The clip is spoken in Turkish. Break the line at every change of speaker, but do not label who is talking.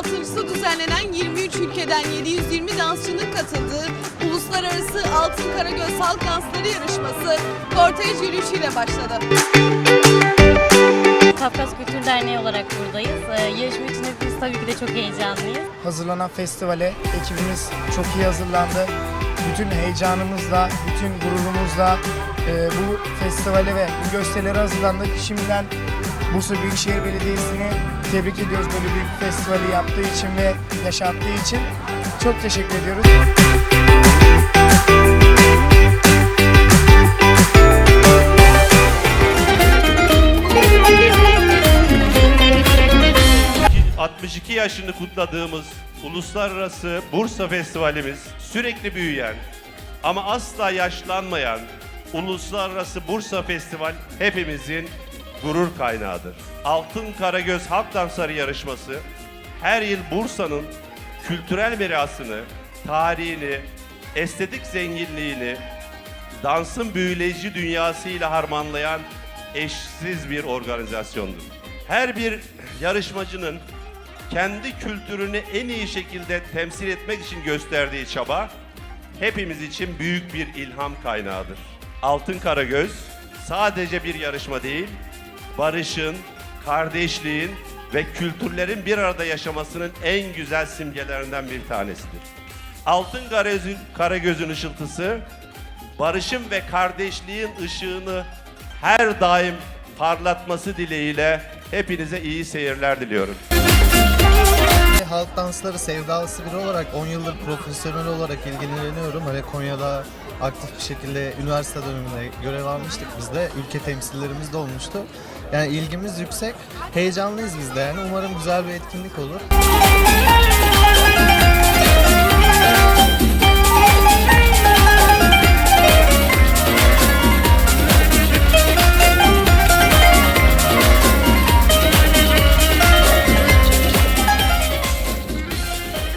26.sı düzenlenen 23 ülkeden 720 dansçının katıldığı Uluslararası Altın Karagöz Halk Dansları Yarışması kortej yürüyüşüyle başladı.
Kafkas Kültür Derneği olarak buradayız. Ee, yarışma için hepimiz tabii ki de çok heyecanlıyız.
Hazırlanan festivale ekibimiz çok iyi hazırlandı. Bütün heyecanımızla, bütün gururumuzla e, bu festivale ve bu gösterilere hazırlandık. Şimdiden Bursa Büyükşehir Belediyesi'ni tebrik ediyoruz böyle büyük bir festivali yaptığı için ve yaşattığı için. Çok teşekkür ediyoruz.
İki- 62 yaşını kutladığımız Uluslararası Bursa Festivalimiz sürekli büyüyen ama asla yaşlanmayan Uluslararası Bursa Festival hepimizin gurur kaynağıdır. Altın Karagöz Halk Dansları yarışması her yıl Bursa'nın kültürel mirasını, tarihini, estetik zenginliğini, dansın büyüleyici dünyasıyla harmanlayan eşsiz bir organizasyondur. Her bir yarışmacının kendi kültürünü en iyi şekilde temsil etmek için gösterdiği çaba hepimiz için büyük bir ilham kaynağıdır. Altın Karagöz sadece bir yarışma değil, barışın, kardeşliğin ve kültürlerin bir arada yaşamasının en güzel simgelerinden bir tanesidir. Altın Karagöz'ün, Karagöz'ün ışıltısı barışın ve kardeşliğin ışığını her daim parlatması dileğiyle hepinize iyi seyirler diliyorum.
Halk dansları sevdalısı biri olarak 10 yıldır profesyonel olarak ilgileniyorum. Hani Konya'da aktif bir şekilde üniversite döneminde görev almıştık biz de. Ülke temsillerimiz de olmuştu. Yani ilgimiz yüksek. Heyecanlıyız biz de yani. Umarım güzel bir etkinlik olur.